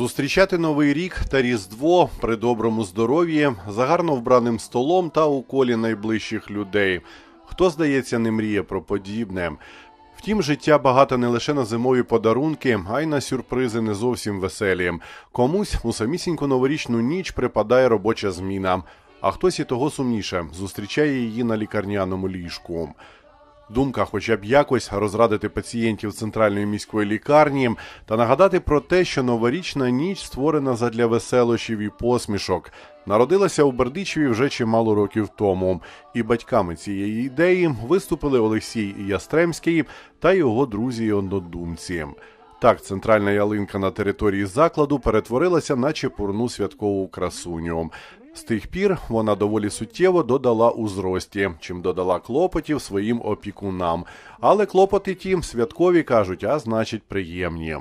Зустрічати новий рік та Різдво при доброму здоров'ї, за гарно вбраним столом та у колі найближчих людей. Хто, здається, не мріє про подібне. Втім, життя багато не лише на зимові подарунки, а й на сюрпризи не зовсім веселі. Комусь у самісіньку новорічну ніч припадає робоча зміна, а хтось і того сумніше зустрічає її на лікарняному ліжку. Думка, хоча б якось розрадити пацієнтів центральної міської лікарні та нагадати про те, що новорічна ніч створена задля веселощів і посмішок, народилася у Бердичеві вже чимало років тому, і батьками цієї ідеї виступили Олексій Ястремський та його друзі й однодумці. Так, центральна ялинка на території закладу перетворилася на чепурну святкову красуню. З тих пір вона доволі суттєво додала у зрості, чим додала клопотів своїм опікунам. Але клопоти ті святкові кажуть, а значить, приємні.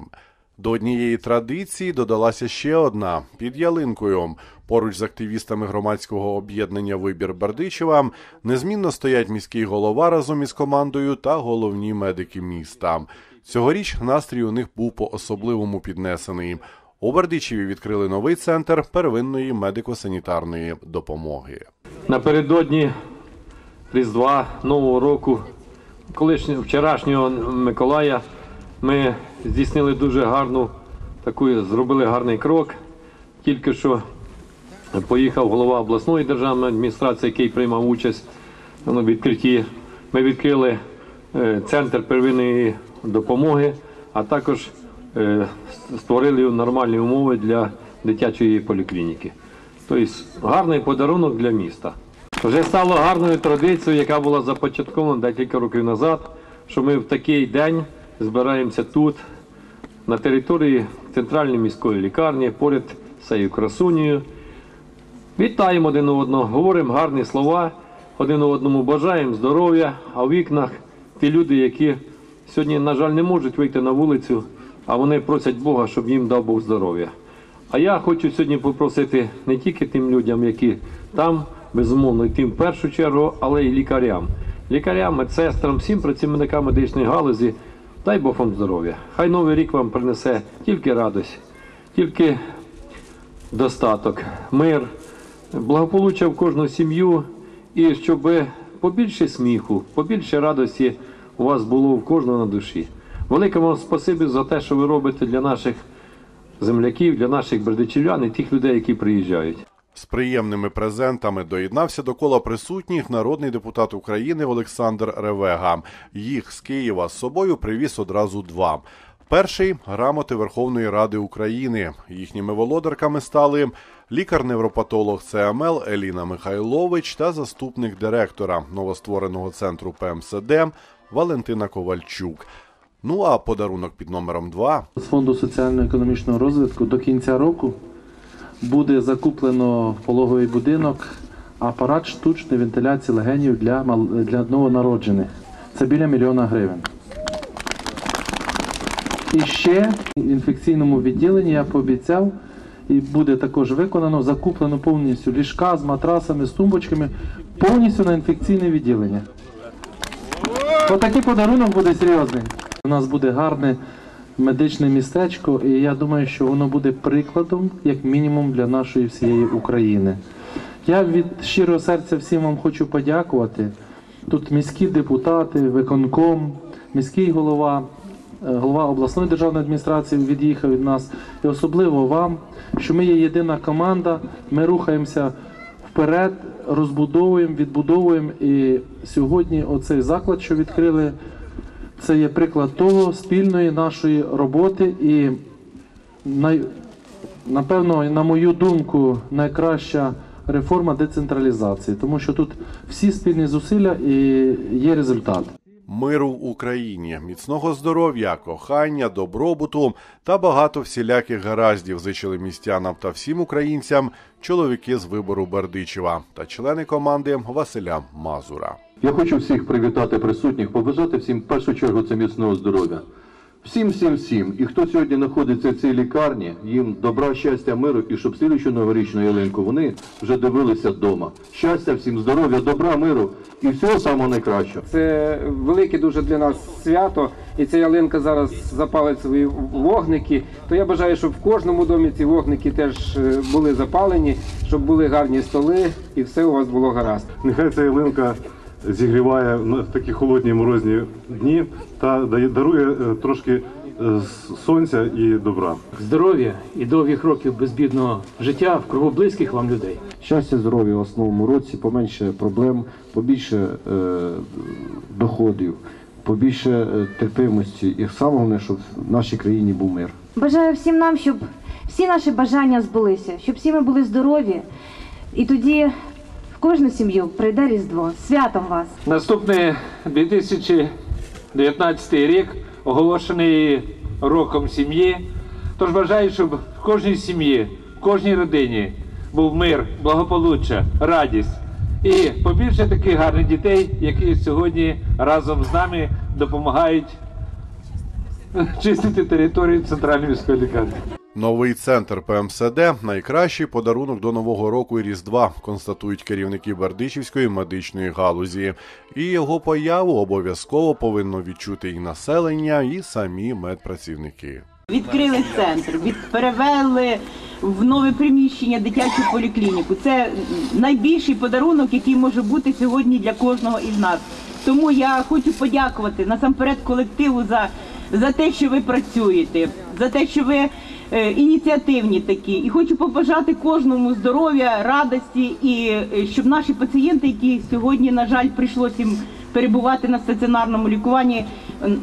До однієї традиції додалася ще одна під ялинкою. Поруч з активістами громадського об'єднання Вибір Бердичева незмінно стоять міський голова разом із командою та головні медики міста. Цьогоріч настрій у них був по особливому піднесений. У Бердичеві відкрили новий центр первинної медико-санітарної допомоги. Напередодні Різдва Нового року, колишнього вчорашнього Миколая, ми здійснили дуже гарну таку, зробили гарний крок. Тільки що поїхав голова обласної державної адміністрації, який приймав участь у відкритті. Ми відкрили е, центр первинної допомоги, а також створили нормальні умови для дитячої поліклініки. Тобто гарний подарунок для міста. Вже стало гарною традицією, яка була започаткована декілька років назад, що ми в такий день збираємося тут, на території центральної міської лікарні, поряд з цією красунею. Вітаємо один одного, говоримо гарні слова, один одному бажаємо здоров'я, а в вікнах ті люди, які сьогодні, на жаль, не можуть вийти на вулицю, а вони просять Бога, щоб їм дав Бог здоров'я. А я хочу сьогодні попросити не тільки тим людям, які там, безумовно, і тим в першу чергу, але й лікарям. Лікарям, медсестрам, всім працівникам медичної галузі, дай Бог вам здоров'я. Хай новий рік вам принесе тільки радость, тільки достаток, мир, благополуччя в кожну сім'ю і щоб побільше сміху, побільше радості у вас було в кожного на душі. Велике вам спасибі за те, що ви робите для наших земляків, для наших бердичівлян і тих людей, які приїжджають. З приємними презентами доєднався до кола присутніх народний депутат України Олександр Ревега. Їх з Києва з собою привіз одразу два. Перший грамоти Верховної Ради України. Їхніми володарками стали лікар-невропатолог ЦМЛ Еліна Михайлович та заступник директора новоствореного центру ПМСД Валентина Ковальчук. Ну а подарунок під номером два З фонду соціально-економічного розвитку до кінця року буде закуплено пологовий будинок, апарат штучної вентиляції легенів для, мал- для новонароджених. Це біля мільйона гривень. І ще в інфекційному відділенні я пообіцяв, і буде також виконано, закуплено повністю ліжка з матрасами, з тумбочками, повністю на інфекційне відділення. Отакий подарунок буде серйозний. У нас буде гарне медичне містечко, і я думаю, що воно буде прикладом, як мінімум, для нашої всієї України. Я від щирого серця всім вам хочу подякувати. Тут міські депутати, виконком, міський голова, е, голова обласної державної адміністрації від'їхав від нас. І особливо вам, що ми є єдина команда, ми рухаємося вперед, розбудовуємо, відбудовуємо. І сьогодні оцей заклад, що відкрили, це є приклад того спільної нашої роботи і напевно, на мою думку, найкраща реформа децентралізації, тому що тут всі спільні зусилля і є результат. Миру в Україні, міцного здоров'я, кохання, добробуту та багато всіляких гараздів зичили містянам та всім українцям чоловіки з вибору Бердичева та члени команди Василя Мазура. Я хочу всіх привітати присутніх, побажати всім в першу чергу це міцного здоров'я. Всім, всім, всім. І хто сьогодні знаходиться в цій лікарні, їм добра, щастя, миру, і щоб слідуючу новорічну ялинку вони вже дивилися вдома. Щастя, всім здоров'я, добра, миру і всього самого найкращого. Це велике дуже для нас свято, і ця ялинка зараз запалить свої вогники. То я бажаю, щоб в кожному домі ці вогники теж е, були запалені, щоб були гарні столи і все у вас було гаразд. Нехай ця ялинка зігріває в такі холодні морозні дні та дає- дарує е, трошки е, сонця і добра. здоров'я і довгих років безбідного життя в кругу близьких вам людей. Щастя, здоров'я в основному році, поменше проблем, побільше е, доходів, побільше е, терпимості. І саме головне, щоб в нашій країні був мир. Бажаю всім нам, щоб всі наші бажання збулися, щоб всі ми були здорові. І тоді кожну сім'ю прийде Різдво. Святом вас! Наступний 2019 рік оголошений роком сім'ї. Тож бажаю, щоб в кожній сім'ї, в кожній родині був мир, благополуччя, радість і побільше таких гарних дітей, які сьогодні разом з нами допомагають чистити територію центральної міської лікарні. Новий центр ПМСД найкращий подарунок до нового року і Різдва, констатують керівники Бердичівської медичної галузі. І його появу обов'язково повинно відчути і населення, і самі медпрацівники. Відкрили центр, від перевели в нове приміщення дитячу поліклініку. Це найбільший подарунок, який може бути сьогодні для кожного із нас. Тому я хочу подякувати насамперед колективу за, за те, що ви працюєте, за те, що ви ініціативні такі. І хочу побажати кожному здоров'я, радості і е, щоб наші пацієнти, які сьогодні, на жаль, прийшлося їм перебувати на стаціонарному лікуванні.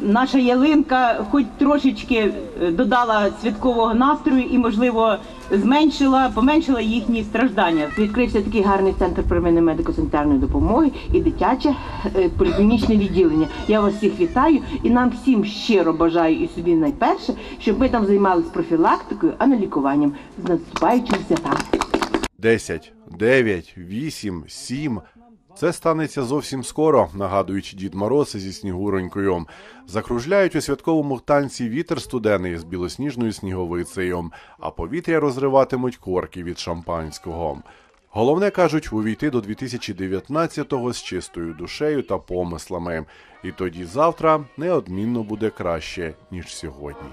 Наша ялинка, хоч трошечки е, додала святкового настрою і, можливо, зменшила, поменшила їхні страждання. Відкрився такий гарний центр первинної медико-санітарної допомоги і дитяче е, поліклінічне відділення. Я вас всіх вітаю і нам всім щиро бажаю і собі найперше, щоб ми там займалися профілактикою, а не лікуванням з наступаючим святами. 10, 9, 8, 7. Це станеться зовсім скоро, нагадують Дід Мороз зі Снігуронькою. Закружляють у святковому танці вітер студений з білосніжною сніговицею, а повітря розриватимуть корки від шампанського. Головне кажуть увійти до 2019-го з чистою душею та помислами. І тоді завтра неодмінно буде краще ніж сьогодні.